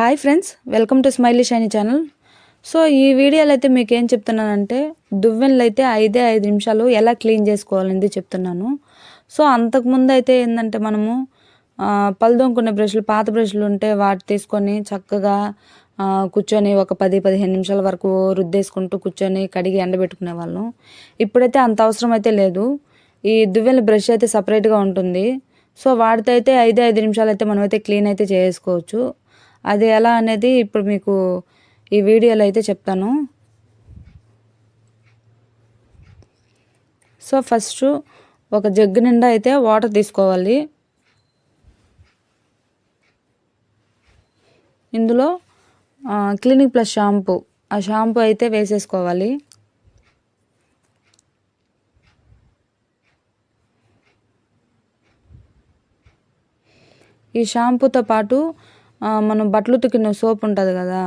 Hi friends welcome to smiley shiny channel so ఈ వీడియోలో అయితే మీకు ఏం చెప్తున్నానంటే దువ్వెనలు అయితే ఐదే ఐదు నిమిషాలు ఎలా క్లీన్ చేసుకోవాలని చెప్తున్నాను. సో అంతకుముందు అయితే ఏంటంటే మనము పలుదొంకునే బ్రష్లు పాత బ్రష్లు ఉంటే వాటి తీసుకొని చక్కగా కూర్చొని ఒక పది పదిహేను నిమిషాల వరకు రుద్దేసుకుంటూ కూర్చొని కడిగి ఎండబెట్టుకునే వాళ్ళం. ఇప్పుడైతే అంత అవసరం అయితే లేదు. ఈ దువ్వెల బ్రష్ అయితే సపరేట్గా ఉంటుంది. సో వాటితో అయితే ఐదే ఐదు నిమిషాలు అయితే మనమైతే క్లీన్ అయితే చేసుకోవచ్చు. అది ఎలా అనేది ఇప్పుడు మీకు ఈ వీడియోలో అయితే చెప్తాను. సో ఫస్ట్ ఒక జగ్గు నిండా అయితే వాటర్ తీసుకోవాలి. ఇందులో క్లినిక్ ప్లస్ షాంపూ. ఆ షాంపూ అయితే వేసేసుకోవాలి. ఈ షాంపూతో పాటు మనం బట్టలు ఉతికిన సోప్ ఉంటుంది కదా.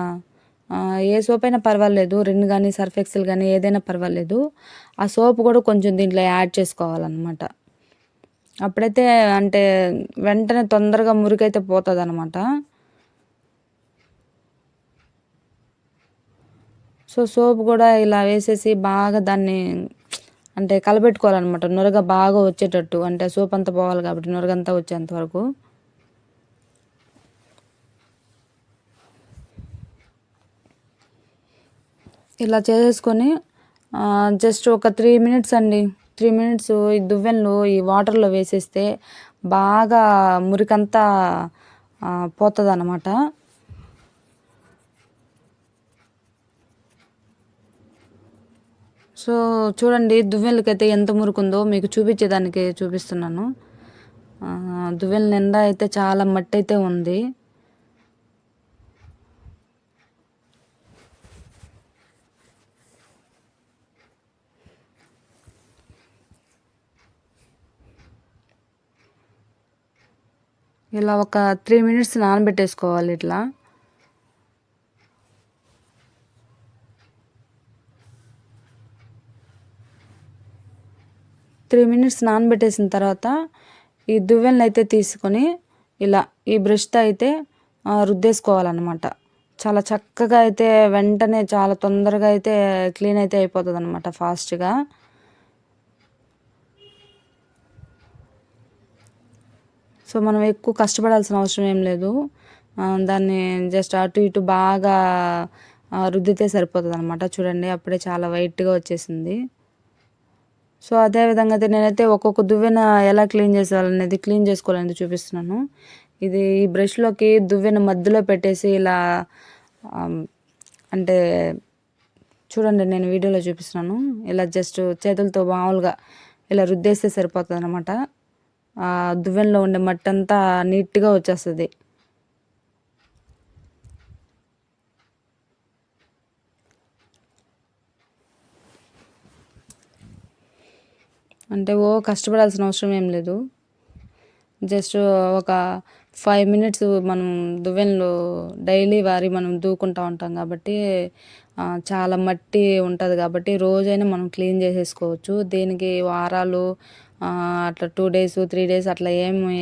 ఏ సోప్ అయినా పర్వాలేదు. రిన్ కానీ సర్ఫ్ ఎక్సెల్ కానీ ఏదైనా పర్వాలేదు. ఆ సోప్ కూడా కొంచెం దీంట్లో యాడ్ చేసుకోవాలన్నమాట. అప్పుడైతే అంటే వెంటనే తొందరగా మురికైతే పోతుంది అనమాట సో సోప్ కూడా ఇలా వేసేసి బాగా దాన్ని అంటే కలపెట్టుకోవాలన్నమాట నురగ బాగా వచ్చేటట్టు. అంటే సోప్ అంతా పోవాలి కాబట్టి నురగంతా వచ్చేంత వరకు. ఇలా చేసేసుకొని జస్ట్ ఒక త్రీ మినిట్స్ అండి. త్రీ మినిట్స్ ఈ దువ్వెనలు ఈ వాటర్లో వేసేస్తే బాగా మురికంతా పోతుంది అన్నమాట సో చూడండి దువ్వెనలకైతే ఎంత మురుకుందో మీకు చూపించేదానికి చూపిస్తున్నాను. దువ్వెల నిండా అయితే చాలా మట్టి అయితే ఉంది. ఇలా ఒక త్రీ మినిట్స్ నానబెట్టేసుకోవాలి ఇట్లా. త్రీ మినిట్స్ నానబెట్టేసిన తర్వాత ఈ దువ్వెలను అయితే తీసుకొని ఇలా ఈ బ్రష్తో అయితే రుద్దేసుకోవాలన్నమాట. చాలా చక్కగా అయితే వెంటనే చాలా తొందరగా అయితే క్లీన్ అయితే అయిపోతుంది అనమాట ఫాస్ట్గా సో మనం ఎక్కువ కష్టపడాల్సిన అవసరం ఏం లేదు. దాన్ని జస్ట్ అటు ఇటు బాగా రుద్దితే సరిపోతుంది అనమాట చూడండి అప్పుడే చాలా వైట్గా వచ్చేసింది. సో అదేవిధంగా అయితే నేనైతే ఒక్కొక్క దువ్వెన ఎలా క్లీన్ చేసేవాళ్ళనేది క్లీన్ చేసుకోవాలనేది చూపిస్తున్నాను. ఇది ఈ బ్రష్లోకి దువ్వెన మధ్యలో పెట్టేసి ఇలా అంటే చూడండి నేను వీడియోలో చూపిస్తున్నాను. ఇలా జస్ట్ చేతులతో మామూలుగా ఇలా రుద్దేస్తే సరిపోతుంది అనమాట దువ్వెనలో ఉండే మట్టి అంతా నీట్గా వచ్చేస్తుంది. అంటే ఓ కష్టపడాల్సిన అవసరం ఏం లేదు. జస్ట్ ఒక ఫైవ్ మినిట్స్ మనం దువ్వెనలో డైలీ వారి మనం దూకుంటూ ఉంటాం కాబట్టి చాలా మట్టి ఉంటుంది కాబట్టి రోజైనా మనం క్లీన్ చేసేసుకోవచ్చు. దీనికి వారాలు అట్లా టూ డేస్ త్రీ డేస్ అట్లా ఏమి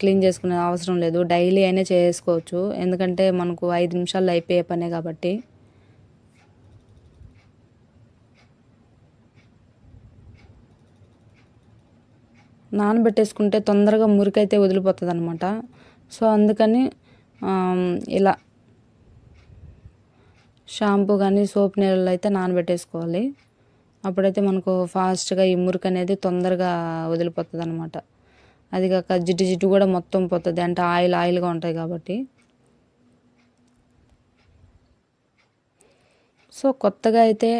క్లీన్ చేసుకునే అవసరం లేదు. డైలీ అయినా చేసుకోవచ్చు. ఎందుకంటే మనకు ఐదు నిమిషాల్లో అయిపోయే పనే కాబట్టి. నానబెట్టేసుకుంటే తొందరగా మురికైతే వదిలిపోతుంది అనమాట సో అందుకని ఇలా షాంపూ కానీ సోప్ నీళ్ళలో అయితే నానబెట్టేసుకోవాలి. అప్పుడైతే మనకు ఫాస్ట్గా ఈ మురికి అనేది తొందరగా వదిలిపోతుంది అనమాట అది కాక జిడ్డు జిడ్డు కూడా మొత్తం పోతుంది. అంటే ఆయిల్ ఆయిల్గా ఉంటాయి కాబట్టి. సో కొత్తగా అయితే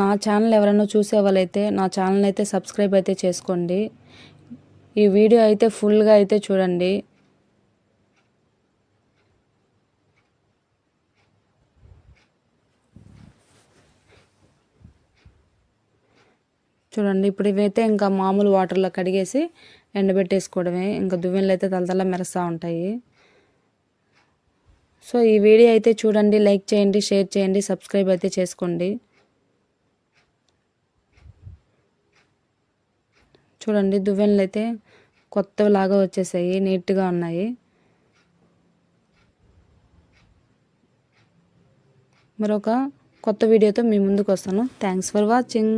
నా ఛానల్ ఎవరైనా చూసే వాళ్ళైతే నా ఛానల్ అయితే సబ్స్క్రైబ్ అయితే చేసుకోండి. ఈ వీడియో అయితే ఫుల్గా అయితే చూడండి. చూడండి ఇప్పుడు ఇవైతే ఇంకా మామూలు వాటర్లో కడిగేసి ఎండబెట్టేసుకోవడమే. ఇంకా దువ్వెనలు అయితే తలతల మెరుస్తూ ఉంటాయి. సో ఈ వీడియో అయితే చూడండి లైక్ చేయండి షేర్ చేయండి సబ్స్క్రైబ్ అయితే చేసుకోండి. చూడండి దువ్వెనలు అయితే కొత్తలాగా వచ్చేసాయి నీట్గా ఉన్నాయి. మరొక కొత్త వీడియోతో మీ ముందుకు వస్తాను. Thanks for watching